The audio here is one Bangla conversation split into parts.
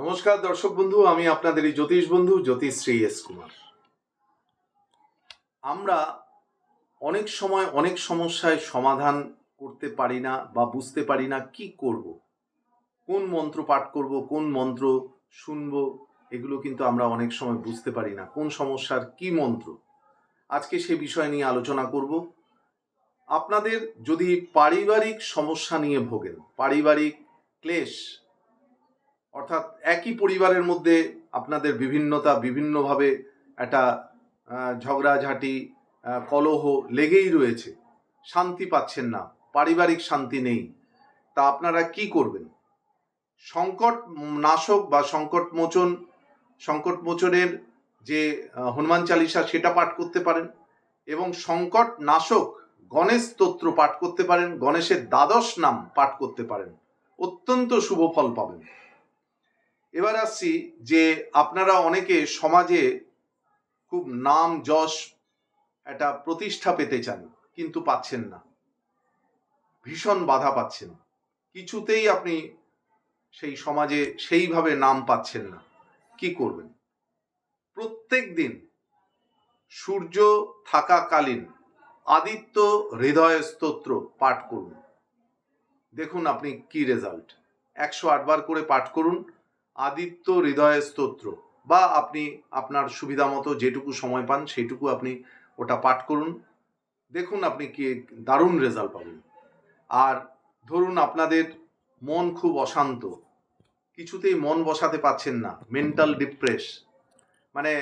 নমস্কার দর্শক বন্ধু, আমি আপনাদের এই জ্যোতিষ বন্ধু, জ্যোতিষ শ্রী এস কুমার। আমরা অনেক সময় অনেক সমস্যায় সমাধান করতে পারি না বা বুঝতে পারি না কি করব, কোন মন্ত্র পাঠ করব, কোন মন্ত্র শুনব, এগুলো কিন্তু আমরা অনেক সময় বুঝতে পারি না, কোন সমস্যার কি মন্ত্র। আজকে সে বিষয় নিয়ে আলোচনা করব। আপনাদের যদি পারিবারিক সমস্যা নিয়ে ভোগেন, পারিবারিক ক্লেশ অর্থাৎ একই পরিবারের মধ্যে আপনাদের বিভিন্নতা, বিভিন্নভাবে একটা ঝগড়াঝাটি কলহ লেগেই রয়েছে। শান্তি পাচ্ছেন না, পারিবারিক শান্তি নেই। তা আপনারা কি করবেন? সংকট নাশক বা সংকট মোচন, সংকট মোচনের যে হনুমান চালিসা সেটা পাঠ করতে পারেন এবং সংকট নাশক গণেশ স্তোত্র পাঠ করতে পারেন, গণেশের দ্বাদশ নাম পাঠ করতে পারেন। অত্যন্ত শুভ ফল পাবেন। এবার আসছি যে আপনারা অনেকে সমাজে খুব নাম যশ একটা প্রতিষ্ঠা পেতে চান, কিন্তু পাচ্ছেন না। ভীষণ বাধা পাচ্ছেন। কিছুতেই আপনি সেই সমাজে সেইভাবে নাম পাচ্ছেন না। কি করবেন? প্রত্যেক দিন সূর্য থাকাকালীন আদিত্য হৃদয় স্তোত্র পাঠ করুন। দেখুন আপনি কি রেজাল্ট একশো আটবার করে পাঠ করুন। আদিত্য হৃদয় স্তোত্র। বা আপনি আপনার সুবিধা মতো যেটুকু সময় পান, সেইটুকু আপনি ওটা পাঠ করুন। দেখুন আপনি কি দারুণ রেজাল্ট পাবেন। আর ধরুন আপনাদের মন খুব অশান্ত, কিছুতেই মন বসাতে পাচ্ছেন না মেন্টাল ডিপ্রেস মানে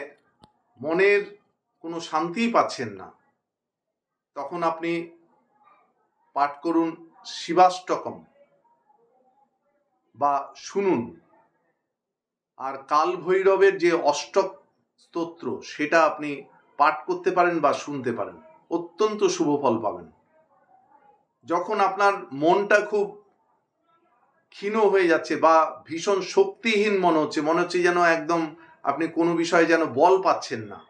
মনের কোনো শান্তিই পাচ্ছেন না। তখন আপনি পাঠ করুন শিবাষ্টকম, বা শুনুন। আর কাল ভৈরবের যে অষ্টক স্তোত্র সেটা আপনি পাঠ করতে পারেন বা শুনতে পারেন। অত্যন্ত শুভ ফল পাবেন। যখন আপনার মনটা খুব ক্ষীণ হয়ে যাচ্ছে বা ভীষণ শক্তিহীন মনে হচ্ছে মনে হচ্ছে যেন একদম আপনি কোনো বিষয়ে যেন বল পাচ্ছেন না।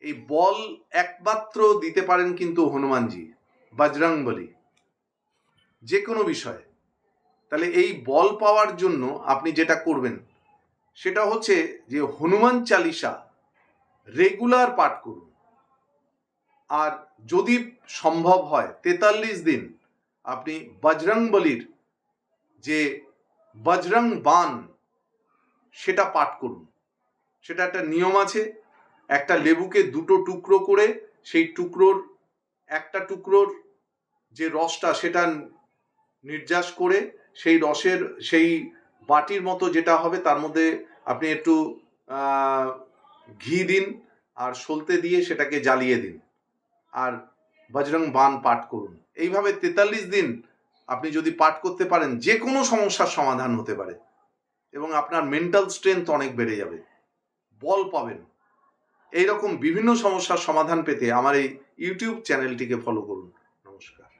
এই বল একমাত্র দিতে পারেন কিন্তু হনুমানজি, বজরংবলী। যে কোনো বিষয়ে। তাহলে এই বল পাওয়ার জন্য আপনি যেটা করবেন, সেটা হচ্ছে যে হনুমান চালিসা রেগুলার পাঠ করুন। আর যদি সম্ভব হয় তেতাল্লিশ দিন আপনি বজরং বলির যে বজরং বান, সেটা পাঠ করুন। সেটা একটা নিয়ম আছে, একটা লেবুকে দুটো টুকরো করে সেই টুকরোর, একটা টুকরোর যে রসটা সেটা নির্যাস করে সেই রসের, সেই বাটির মতো যেটা হবে তার মধ্যে আপনি একটু ঘি দিন আর সলতে দিয়ে সেটাকে জ্বালিয়ে দিন। আর বজরং বান পাঠ করুন। এইভাবে তেতাল্লিশ দিন আপনি যদি পাঠ করতে পারেন যে কোনো সমস্যার সমাধান হতে পারে এবং আপনার মেন্টাল স্ট্রেংথ অনেক বেড়ে যাবে। বল পাবেন। এইরকম বিভিন্ন সমস্যার সমাধান পেতে আমার এই ইউটিউব চ্যানেলটিকে ফলো করুন। নমস্কার।